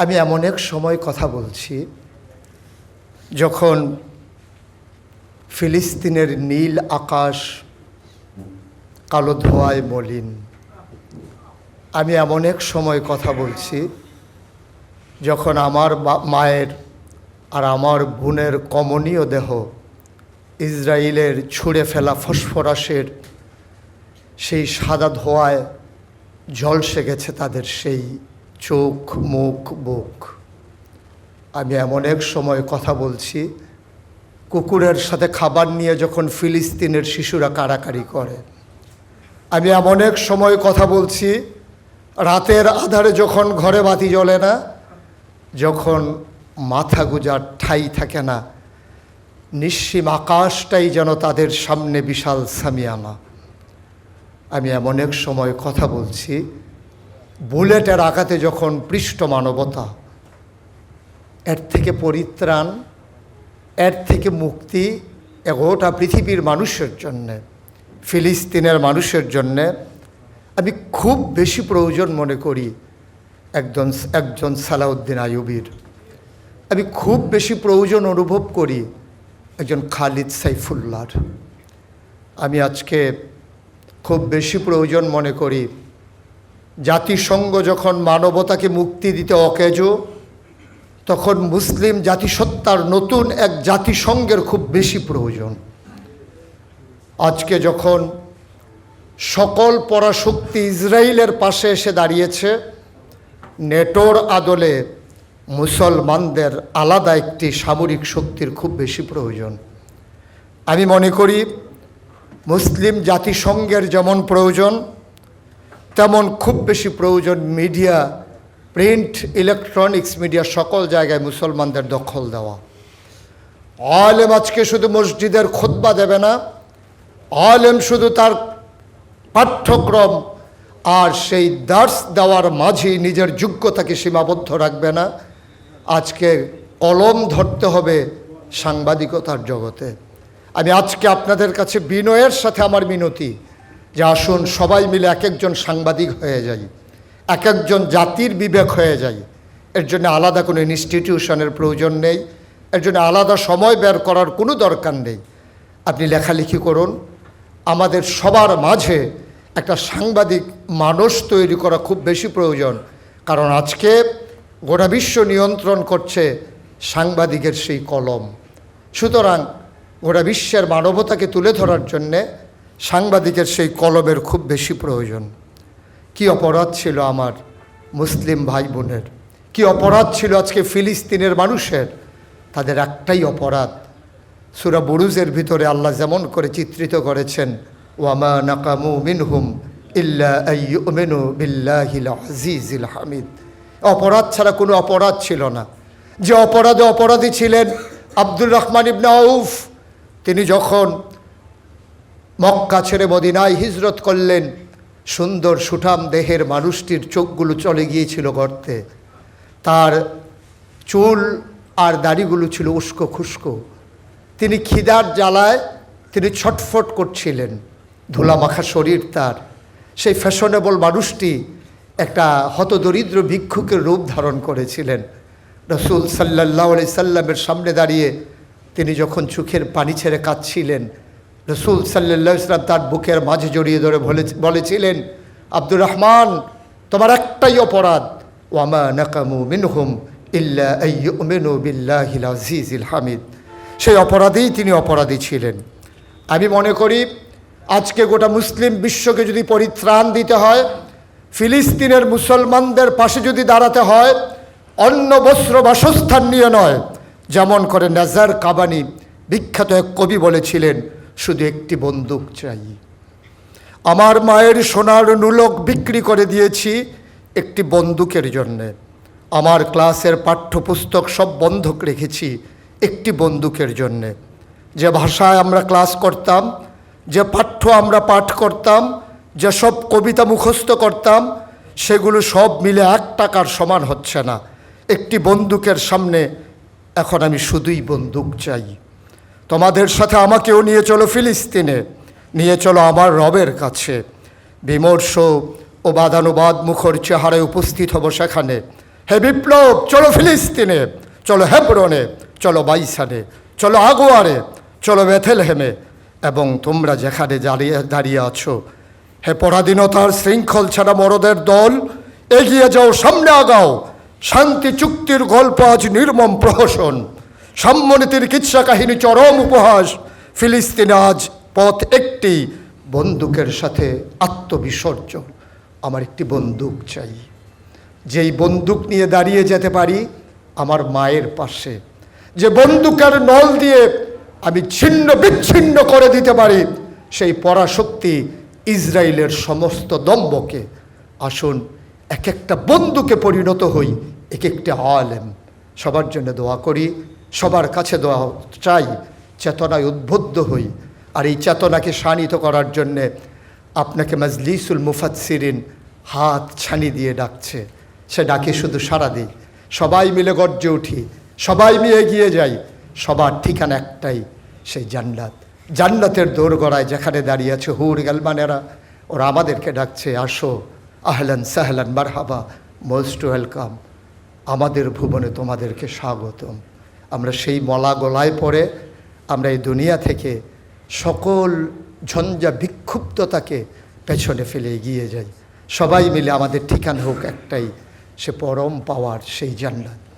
আমি এমন এক সময় কথা বলছি, যখন ফিলিস্তিনের নীল আকাশ, কালো ধোয়ায় মলিন। আমি এমন এক সময় কথা বলছি, যখন আমার মায়ের আর আমার বোনের কমনীয় দেহ ইসরায়েলের ছুঁড়ে ফেলা ফসফরাসের সেই সাদা ধোয়ায় ঝলসে গেছে তাদের সেই চোখ, মুখ, বুক। আমি এমন এক সময় কথা বলছি, কুকুরের সাথে খাবার নিয়ে যখন ফিলিস্তিনের শিশুরা কাড়াকাড়ি করে। আমি এমন এক সময় কথা বলছি, রাতের আধারে যখন ঘরে বাতি জ্বলে না, যখন মাথা গুজার ঠাই থাকে না, নিঃসীম আকাশটাই যেন তাদের সামনে বিশাল সামিয়ানা আমি এমন এক সময় কথা বলছি বুলেটের আঘাতে যখন পৃষ্ঠ মানবতা, এর থেকে পরিত্রাণ, এর থেকে মুক্তি এ গোটা পৃথিবীর মানুষের জন্যে, ফিলিস্তিনের মানুষের জন্যে, আমি খুব বেশি প্রয়োজন মনে করি একজন একজন সালাউদ্দিন আইয়ুবির। আমি খুব বেশি প্রয়োজন অনুভব করি একজন খালিদ সাইফুল্লাহর। আমি আজকে খুব বেশি প্রয়োজন মনে করি জাতিসংঘ যখন মানবতাকে মুক্তি দিতে অকেজো, তখন মুসলিম জাতিসত্তার নতুন এক জাতিসংঘের খুব বেশি প্রয়োজন। আজকে যখন সকল পরাশক্তি ইসরায়েলের পাশে এসে দাঁড়িয়েছে, নেটোর আদলে মুসলমানদের আলাদা একটি সামরিক শক্তির খুব বেশি প্রয়োজন। আমি মনে করি, মুসলিম জাতিসংঘের যেমন প্রয়োজন তেমন খুব বেশি প্রয়োজন মিডিয়া, প্রিন্ট, ইলেকট্রনিক্স মিডিয়া সকল জায়গায় মুসলমানদের দখল দেওয়া। আলেম আজকে শুধু মসজিদের খোদবা দেবে না, আলেম শুধু তার পাঠ্যক্রম আর সেই দার্স দেওয়ার মাঝেই নিজের যোগ্যতাকে সীমাবদ্ধ রাখবে না। আজকে কলম ধরতে হবে সাংবাদিকতার জগতে। আমি আজকে আপনাদের কাছে বিনয়ের সাথে আমার মিনতি। যে আসুন সবাই মিলে এক একজন সাংবাদিক হয়ে যাই, এক একজন জাতির বিবেক হয়ে যাই। এর জন্য আলাদা কোনো ইনস্টিটিউশনের প্রয়োজন নেই, এর জন্য আলাদা সময় বের করার কোনো দরকার নেই। আপনি লেখালেখি করুন, আমাদের সবার মাঝে একটা সাংবাদিক মানুষ তৈরি করা খুব বেশি প্রয়োজন, কারণ আজকে গোটা বিশ্ব নিয়ন্ত্রণ করছে সাংবাদিকের সেই কলম। সুতরাং গোটা বিশ্বের মানবতাকে তুলে ধরার জন্যে সাংবাদিকের সেই কলমের খুব বেশি প্রয়োজন। কি অপরাধ ছিল আমার মুসলিম ভাই বোনের কি অপরাধ ছিল আজকে ফিলিস্তিনের মানুষের? তাদের একটাই অপরাধ। সুরা বুরুজের ভিতরে আল্লাহ যেমন করে চিত্রিত করেছেন, ওয়ামা নাকামু মিনহুম ইল্লা আইয়ুমিনু বিল্লাহিল আজিজিল হামিদ। অপরাধ ছাড়া কোনো অপরাধ ছিল না। যে অপরাধে অপরাধী ছিলেন আব্দুর রহমান ইবনে আউফ, তিনি যখন মক্কা ছেড়ে মদিনায় হিজরত করলেন। সুন্দর সুঠাম দেহের মানুষটির চোখগুলো চলে গিয়েছিল গর্তে। তার চুল আর দাড়িগুলো ছিল উস্কো খুস্কো। তিনি খিদার জ্বালায় তিনি ছটফট করছিলেন। ধুলামাখা শরীর তার। সেই ফ্যাশনেবল মানুষটি একটা হতদরিদ্র ভিক্ষুকের রূপ ধারণ করেছিলেন। রসুল সাল্লাহ সাল্লামের সামনে দাঁড়িয়ে তিনি যখন চোখের পানি ছেড়ে কাঁদছিলেন রসুল সাল্লাহ ইসলাম তার বুকের মাঝে জড়িয়ে ধরে বলে বলেছিলেন, আব্দুর রহমান, তোমার একটাই অপরাধ। ওয়ামা নাকামু মিনহুম ইল্লা আইয়ুমিনু বিল্লাহিল আজিজিল হামিদ। সেই অপরাধেই তিনি অপরাধী ছিলেন। আমি মনে করি, আজকে গোটা মুসলিম বিশ্বকে যদি পরিত্রাণ দিতে হয়, ফিলিস্তিনের মুসলমানদের পাশে যদি দাঁড়াতে হয় অন্ন বস্ত্র বাসস্থান নিয়ে নয়, যেমন করে নাজার কাবানি বিখ্যাত এক কবি বলেছিলেন শুধু একটি বন্দুক চাই। আমার মায়ের সোনার নুলক বিক্রি করে দিয়েছি একটি বন্দুকের জন্যে। আমার ক্লাসের পাঠ্যপুস্তক সব বন্ধক রেখেছি একটি বন্দুকের জন্যে। যে ভাষায় আমরা ক্লাস করতাম, যে পাঠ্য আমরা পাঠ করতাম, যে সব কবিতা মুখস্থ করতাম, সেগুলো সব মিলে এক টাকার সমান হচ্ছে না। একটি বন্দুকের সামনে এখন আমি শুধুই বন্দুক চাই। তোমাদের সাথে আমাকেও নিয়ে চলো ফিলিস্তিনে। নিয়ে চলো আমার রবের কাছে। বিমর্ষ ও বাদানুবাদ মুখর চেহারায় উপস্থিত হব সেখানে। হে বিপ্লব, চলো ফিলিস্তিনে। চলো হেব্রনে। চলো বাইসানে। চলো আগোয়ারে। চলো বেথেলহেমে। এবং তোমরা যেখানে দাঁড়িয়ে দাঁড়িয়ে আছো। হে পরাধীনতার শৃঙ্খল ছাড়া মরদের দল, এগিয়ে যাও, সামনে আগাও। শান্তি চুক্তির গল্প আজ নির্মম প্রহসন। সম্মানিতির কিচ্ছা কাহিনী চরম উপহাস। ফিলিস্তিনে আজ পথ একটি বন্দুকের সাথে আত্মবিসর্জন। আমার একটি বন্দুক চাই। যেই বন্দুক নিয়ে দাঁড়িয়ে যেতে পারি, আমার মায়ের পাশে। যে বন্দুকের নল দিয়ে আমি ছিন্ন বিচ্ছিন্ন করে দিতে পারি, সেই পরাশক্তি ইসরায়েলের সমস্ত দম্বকে আসুন এক একটা বন্দুকে পরিণত হই এক একটা আলেম। সবার জন্য দোয়া করি। সবার কাছে দেওয়া চাই, চেতনায় উদ্বুদ্ধ হই। আর এই চেতনাকে শানিত করার জন্যে আপনাকে মাজলিসুল মুফাৎসিরিন হাত ছানি দিয়ে ডাকছে। সে ডাকে শুধু সারা দিই। সবাই মিলে গর্জে উঠি। সবাই মিলে এগিয়ে যাই। সবার ঠিকানা একটাই, সেই জান্নাত। জান্নাতের দোরগড়ায় যেখানে দাঁড়িয়ে আছে হুর গালমানেরা, ওরা আমাদেরকে ডাকছে, আসো, আহলান সাহলান মারহাবা, মোস্ট ওয়েলকাম। আমাদের ভুবনে তোমাদেরকে স্বাগতম। আমরা সেই মলা গলায় পড়ে আমরা এই দুনিয়া থেকে সকল ঝঞ্ঝা বিক্ষুব্ধতাকে পেছনে ফেলে এগিয়ে যাই। সবাই মিলে আমাদের ঠিকানা হোক একটাই, সে পরম পাওয়ার, সেই জান্নাত।